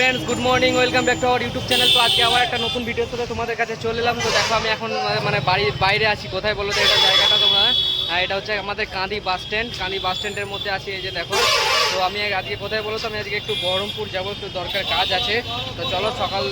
Friends good morning welcome back to our YouTube channel তো আজকে আবার একটা নতুন ভিডিওর সাথে তোমাদের কাছে চলে এলাম। তো দেখো, আমি এখন মানে বাড়ির বাইরে আছি। কোথায় বলো তো, এটা জায়গাটা তোমরা? আর এটা হচ্ছে আমাদের কাঁদি বাস স্ট্যান্ড কাঁদি বাস স্ট্যান্ডের মধ্যে আছি, এই যে দেখো। তো আমি আজকে কোথায় বলো তো, আমি আজকে একটু বহরমপুর যাব, একটু দরকার কাজ আছে। তো চলো, সকাল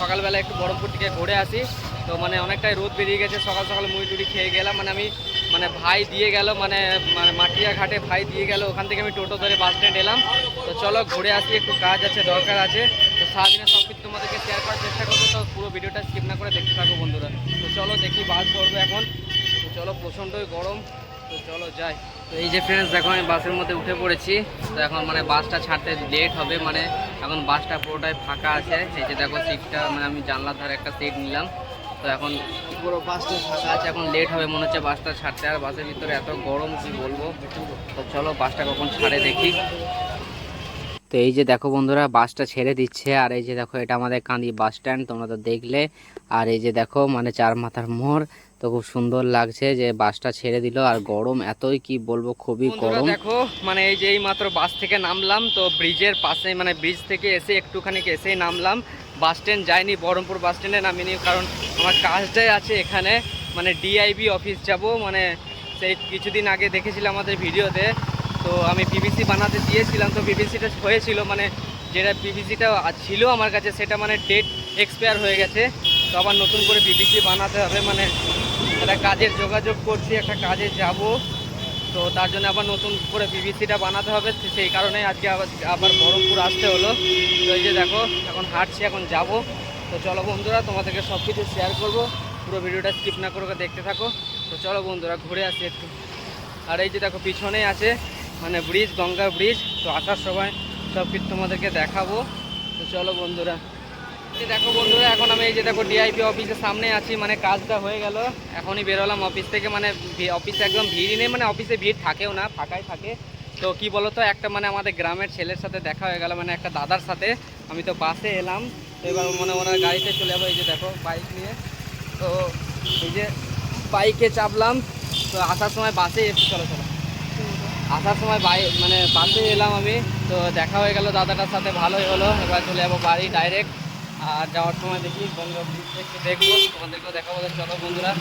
সকালবেলা একটু বহরমপুর থেকে ঘুরে আসি। তো মানে অনেকটাই রোদ বেরিয়ে গেছে, সকাল সকাল মুড়ি টুড়ি খেয়ে গেলাম। মানে আমি মানে ভাই দিয়ে গেল মানে মানে মাটিয়া ঘাটে ভাই দিয়ে গেল, ওখান থেকে আমি টোটো ধরে বাস স্ট্যান্ড এলাম। তো চলো ঘুরে আসি, একটু কাজ আছে, দরকার আছে। তো সারাদিনে সব কিছু তোমাদেরকে শেয়ার করার চেষ্টা করব, তো পুরো ভিডিওটা স্কিপ না করে দেখতে থাকো বন্ধুরা। তো চলো দেখি বাস ধরবো এখন। তো চলো প্রচণ্ডই গরম। তো চলো যাই। তো এই যে ফ্রেন্ডস দেখো আমি বাসের মধ্যে উঠে পড়েছি। তো এখন মানে বাসটা ছাড়তে লেট হবে মানে এখন বাসটা পুরোটাই ফাঁকা আছে। এই যে দেখো সিটটা মানে আমি জানলার ধারে একটা সিট নিলাম। তো এখন পুরো বাসটা ফাঁকা আছে এখন লেট হবে মনে হচ্ছে বাসটা ছাড়তে। আর বাসের ভিতরে এত গরম কি বলব? তো চলো বাসটা কখন ছাড়ে দেখি। তো এই যে দেখো বন্ধুরা বাসটা ছেড়ে দিচ্ছে। আর এই যে দেখো এটা আমাদের কান্দি বাস স্ট্যান্ড তোমরা তো দেখলে। আর এই যে দেখো মানে চার মাথার মোড়। তো খুব সুন্দর লাগছে যে বাসটা ছেড়ে দিল। আর গরম এতই কি বলব খুবই গরম। দেখো মানে এই যে এই মাত্র বাস থেকে নামলাম তো ব্রিজের পাশে মানে ব্রিজ থেকে এসে একটুখানি এসেই নামলাম। বাস স্ট্যান্ড যাইনি, বহরমপুর বাস স্ট্যান্ডে নামিনি, কারণ আমার কাজটাই আছে এখানে। মানে ডিআইবি অফিস যাব মানে সেই কিছুদিন আগে দেখেছিলাম আমাদের ভিডিওতে। তো আমি পিভিসি বানাতে দিয়েছিলাম, তো পিভিসিটা হয়েছিল মানে যেটা পিভিসিটা ছিল আমার কাছে, সেটা মানে ডেট এক্সপায়ার হয়ে গেছে। তো আবার নতুন করে পিভিসি বানাতে হবে মানে একটা কাজের যোগাযোগ করছি, একটা কাজে যাব। তো তার জন্য আবার নতুন করে পিভিসিটা বানাতে হবে সেই কারণে আজকে আবার আবার বহরমপুর আসতে হলো। তো এই যে দেখো, এখন হাঁটছি, এখন যাব। তো চলো বন্ধুরা, তোমাদেরকে সব কিছু শেয়ার করব। পুরো ভিডিওটা স্কিপ না করে দেখতে থাকো। তো চলো বন্ধুরা, ঘুরে আসি একটু। আর এই যে দেখো, পিছনেই আছে মানে ব্রিজ গঙ্গা ব্রিজ তো আসার সময় সব কিছু তোমাদেরকে দেখাবো। তো চলো বন্ধুরা। দেখো বন্ধুরা, এখন আমি এই যে দেখো ডিআইপি অফিসের সামনে আছি মানে কাজটা হয়ে গেল। এখনই বেরোলাম অফিস থেকে মানে অফিসে একদম ভিড়ই নেই মানে অফিসে ভিড় থাকেও না, ফাঁকাই থাকে। তো কি বলতো, একটা মানে আমাদের গ্রামের ছেলের সাথে দেখা হয়ে গেল মানে একটা দাদার সাথে। আমি তো বাসে এলাম এবার মনে ওনার গাড়িতে চলে যাব, এই যে দেখো বাইক নিয়ে। তো এই যে বাইকে চাপলাম, তো আসার সময় বাসে এসে চলো চলো। আসার সময় বাই মানে বাসে এলাম আমি, তো দেখা হয়ে গেল দাদাটার সাথে, ভালোই হলো। এবার চলে যাব বাড়ি ডাইরেক্ট আর যাওয়ার সময় দেখি দেখব চলো বন্ধুরা।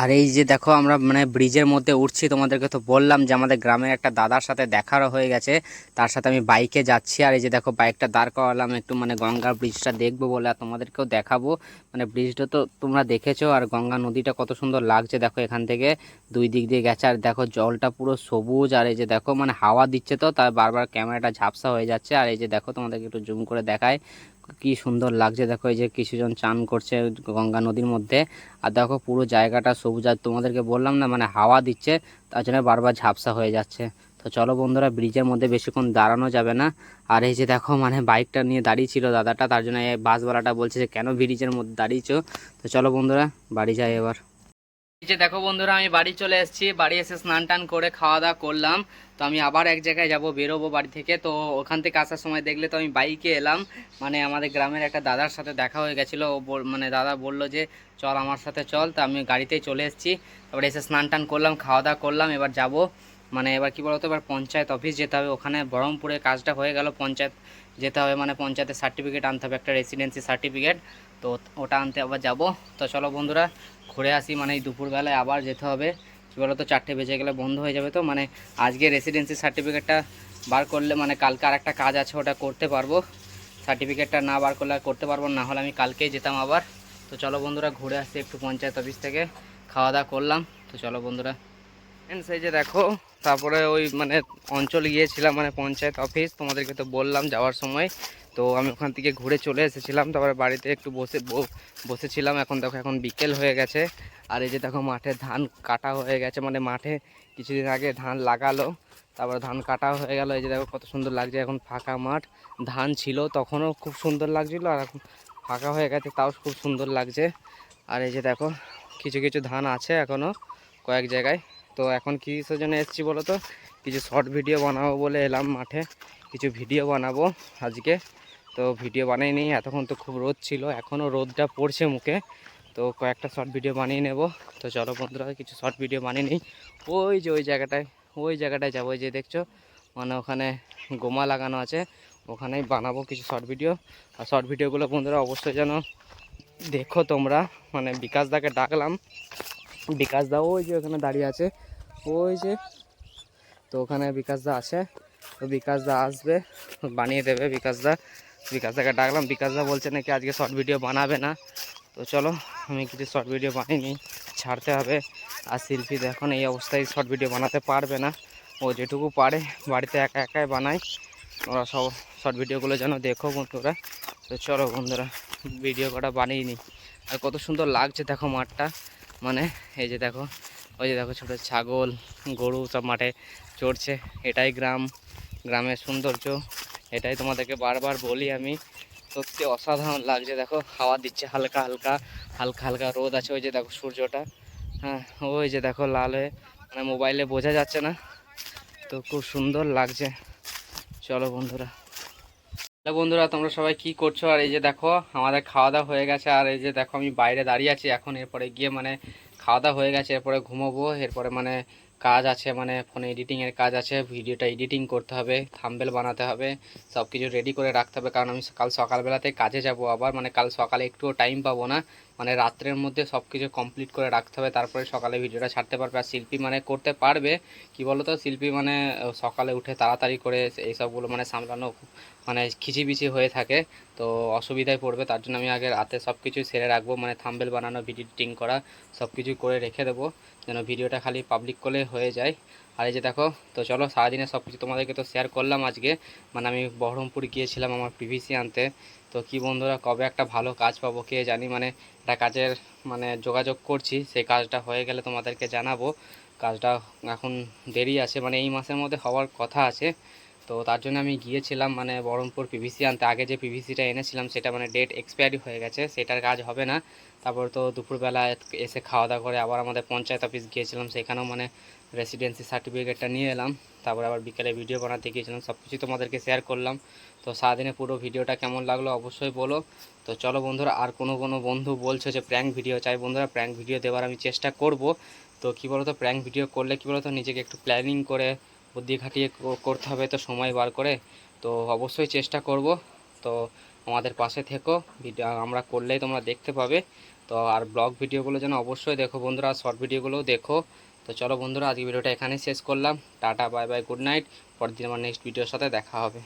আর এই যে দেখো আমরা মানে ব্রিজের মধ্যে উঠছি, তোমাদেরকে তো বললাম যে আমাদের গ্রামের একটা দাদার সাথে দেখারও হয়ে গেছে। তার সাথে আমি বাইকে যাচ্ছি, আর এই যে দেখো বাইকটা দাঁড় করালাম, একটু মানে গঙ্গা ব্রিজটা দেখব বলে, আর তোমাদেরকেও দেখাবো। মানে ব্রিজটা তো তোমরা দেখেছ, আর গঙ্গা নদীটা কত সুন্দর লাগছে দেখো এখান থেকে। দুই দিক দিয়ে গেছে, আর দেখো জলটা পুরো সবুজ, আর এই যে দেখো মানে হাওয়া দিচ্ছে তো, তাই বারবার ক্যামেরাটা ঝাপসা হয়ে যাচ্ছে। আর এই যে দেখো তোমাদেরকে একটু জুম করে দেখায়। কি সুন্দর লাগছে। দেখো এই যে কিছুজন চান করছে গঙ্গা নদীর মধ্যে। আর দেখো পুরো জায়গাটা সবুজ। আর তোমাদেরকে বললাম না মানে হাওয়া দিচ্ছে, তার জন্য বারবার ঝাপসা হয়ে যাচ্ছে। তো চলো বন্ধুরা ব্রিজের মধ্যে বেশিক্ষণ দাঁড়ানো যাবে না। আর এই যে দেখো মানে বাইকটা নিয়ে দাঁড়িয়ে ছিল দাদাটা, তার জন্য বাসওয়ালাটা বলছে যে, কেন ব্রিজের মধ্যে দাঁড়িয়েছো? তো চলো বন্ধুরা, বাড়ি যাই এবার। যে দেখো বন্ধুরা, আমি বাড়ি চলে এসেছি। বাড়ি এসে স্নান টান করে খাওয়া দাওয়া করলাম। তো আমি আবার এক জায়গায় যাব, বেরোবো বাড়ি থেকে। তো ওখান থেকে আসার সময় দেখলে তো আমি বাইকে এলাম। মানে আমাদের গ্রামের একটা দাদার সাথে দেখা হয়ে গেছিল। মানে দাদা বলল যে, চল আমার সাথে চল। তো আমি গাড়িতেই চলে এসেছি। তারপরে এসে স্নান টান করলাম, খাওয়া দাওয়া করলাম। এবার যাব মানে এবার কি বলতো, এবার পঞ্চায়েত অফিস যেতে হবে। ওখানে বহরমপুরে কাজটা হয়ে গেল, পঞ্চায়েত যেতে হবে। মানে পঞ্চায়েতের সার্টিফিকেট আনতে হবে, একটা রেসিডেন্সি সার্টিফিকেট তো ওটা আনতে আবার যাব। তো চলো বন্ধুরা, ঘুরে আসি মানে এই দুপুরবেলায় আবার যেতে হবে। কী বলতো, চারটে বেজে গেলে বন্ধ হয়ে যাবে তো মানে আজকে রেসিডেন্সি সার্টিফিকেটটা বার করলে মানে কালকে আর একটা কাজ আছে, ওটা করতে পারব। সার্টিফিকেটটা না বার করলে করতে পারব না হলে আমি কালকেই যেতাম আবার। তো চলো বন্ধুরা, ঘুরে আসি একটু পঞ্চায়েত অফিস থেকে। খাওয়া দাওয়া করলাম, তো চলো বন্ধুরা। এই যে দেখো, তারপরে ওই মানে অঞ্চল গিয়েছিলাম মানে পঞ্চায়েত অফিস, তোমাদেরকে তো বললাম যাওয়ার সময়। তো আমি ওখান থেকে ঘুরে চলে এসেছিলাম, তারপরে বাড়িতে একটু বসে বসেছিলাম। এখন দেখো, এখন বিকেল হয়ে গেছে। আর এই যে দেখো, মাঠে ধান কাটা হয়ে গেছে। মানে মাঠে কিছুদিন আগে ধান লাগালো, তারপরে ধান কাটা হয়ে গেল। এই যে দেখো, কত সুন্দর লাগছে। এখন ফাঁকা মাঠ, ধান ছিল, তখনও খুব সুন্দর লাগছিল, আর এখন ফাঁকা হয়ে গেছে, তাও খুব সুন্দর লাগছে। আর এই যে দেখো, কিছু কিছু ধান আছে এখনও কয়েক জায়গায়। তো এখন কিসের জন্য এসেছি বলো তো? কিছু শর্ট ভিডিও বানাবো বলে এলাম মাঠে, কিছু ভিডিও বানাবো আজকে। তো ভিডিও বানিয়ে নিই। এতক্ষণ তো খুব রোদ ছিল, এখনও রোদটা পড়ছে মুখে। তো কয়েকটা শর্ট ভিডিও বানিয়ে নেব। তো চলো বন্ধুরা, কিছু শর্ট ভিডিও বানিয়ে নিই। ওই যে ওই জায়গাটায় ওই জায়গাটায় যাব। যে দেখছ মানে ওখানে গোমা লাগানো আছে। ওখানেই বানাবো কিছু শর্ট ভিডিও আর শর্ট ভিডিওগুলো বন্ধুরা অবশ্যই যেন দেখো তোমরা। মানে বিকাশ দাকে ডাকলাম। বিকাশ দা ওই যে ওখানে দাঁড়িয়ে আছে। ওই যে, তো ওখানে বিকাশ দা আছে। তো বিকাশ দা আসবে, বানিয়ে দেবে বিকাশ দা বিকাশ দাকে ডাকলাম। বিকাশ দা বলছে নাকি আজকে শর্ট ভিডিও বানাবে না। তো চলো, আমি কিছু শর্ট ভিডিও বানিয়ে নিই ছাড়তে হবে। আর শিল্পী এখন এই অবস্থায় শর্ট ভিডিও বানাতে পারবে না। ও যেটুকু পারে, বাড়িতে একা একাই বানায়। ওরা সব শর্ট ভিডিওগুলো যেন দেখো বন্ধুরা। তো চলো বন্ধুরা ভিডিও কটা বানিয়ে নিই। আর কত সুন্দর লাগছে, দেখো মাঠটা। মানে এই যে দেখো, ওই যে দেখো ছোটো ছাগল, গরু সব মাঠে চড়ছে। এটাই গ্রাম, গ্রামের সৌন্দর্য। এটাই তোমাদেরকে বারবার বলি আমি। সত্যি অসাধারণ লাগছে, দেখো, হাওয়া দিচ্ছে হালকা হালকা হালকা হালকা রোদ আছে, ওই যে দেখো সূর্যটা। হ্যাঁ ওই যে দেখো লাল হয়ে মানে মোবাইলে বোঝা যাচ্ছে না, তো খুব সুন্দর লাগছে। চলো বন্ধুরা। হ্যালো বন্ধুরা, তোমরা সবাই কি করছ? আর এই যে দেখো, আমাদের খাওয়া দাওয়া হয়ে গেছে, আর এই যে দেখো আমি বাইরে দাঁড়িয়ে আছি, এখন এরপরে গিয়ে মানে খাওয়া দাওয়া হয়ে গেছে, এরপরে ঘুমোবো, এরপরে মানে কাজ আছে মানে ফোনে এডিটিংয়ের কাজ আছে ভিডিওটা এডিটিং করতে হবে থাম্বেল বানাতে হবে সব কিছু রেডি করে রাখতে হবে। কারণ আমি কাল সকালবেলাতে কাজে যাব আবার মানে কাল সকালে একটুও টাইম পাবো না। মানে রাত্রের মধ্যে সব কিছু কমপ্লিট করে রাখতে হবে, তারপরে সকালে ভিডিওটা ছাড়তে পারবে। আর শিল্পী মানে করতে পারবে, কি বলো তো শিল্পী মানে সকালে উঠে তাড়াতাড়ি করে এই সবগুলো মানে সামলানো মানে খিচিবিচি হয়ে থাকে। তো অসুবিধায় পড়বে, তার জন্য আমি আগে রাতে সব কিছু সেরে রাখব মানে থাম্বেল বানানো ভিডিও এডিটিং করা সব কিছু করে রেখে দেবো, যেন ভিডিওটা খালি পাবলিক করলে হয়ে যায়। আর এই যে দেখো, তো চলো সারাদিনে সব কিছু তোমাদেরকে তো শেয়ার করলাম আজকে। মানে আমি বহরমপুর গিয়েছিলাম আমার পিভিসি আনতে। তো কি বন্ধুরা, কবে একটা ভালো কাজ পাবো কে জানি মানে একটা কাজের মানে যোগাযোগ করছি, সেই কাজটা হয়ে গেলে তোমাদেরকে জানাব। কাজটা এখন দেরি আছে মানে এই মাসের মধ্যে হওয়ার কথা আছে। তো তার জন্য আমি গিয়েছিলাম মানে বহরমপুর পিভিসি আনতে। আগে যে পিভিসিটা এনেছিলাম, সেটা মানে ডেট এক্সপায়ারি হয়ে গেছে, সেটার কাজ হবে না। তারপর তো দুপুরবেলা এসে খাওয়া দাওয়া করে আবার আমাদের পঞ্চায়েত অফিস গিয়েছিলাম, সেখানেও মানে রেসিডেন্সি সার্টিফিকেটটা নিয়ে এলাম। তারপর আবার বিকেলে ভিডিও বানাতে গিয়েছিলাম সব কিছু তোমাদেরকে শেয়ার করলাম। তো সারাদিনে পুরো ভিডিওটা কেমন লাগল অবশ্যই বলো। তো চলো বন্ধুরা, আর কোনো কোনো বন্ধু বলছো যে প্র্যাঙ্ক ভিডিও চাই, বন্ধুরা প্র্যাঙ্ক ভিডিও দেওয়ার আমি চেষ্টা করব। তো কী বলো তো প্র্যাঙ্ক ভিডিও করলে কী বলো তো নিজেকে একটু প্ল্যানিং করে, বুদ্ধি খাটিয়ে করতে হবে তো সময় বার করে। তো অবশ্যই চেষ্টা করব। তো আমাদের পাশে থেকো ভিডিও আমরা করলেই তোমরা দেখতে পাবে। তো আর ব্লগ ভিডিওগুলো যেন অবশ্যই দেখো বন্ধুরা শর্ট ভিডিওগুলোও দেখো। তো চলো বন্ধুরা, আজকে ভিডিওটা এখানেই শেষ করলাম। Tata, bye bye, good night. পরের দিন আমার নেক্সট ভিডিওর সাথে দেখা হবে।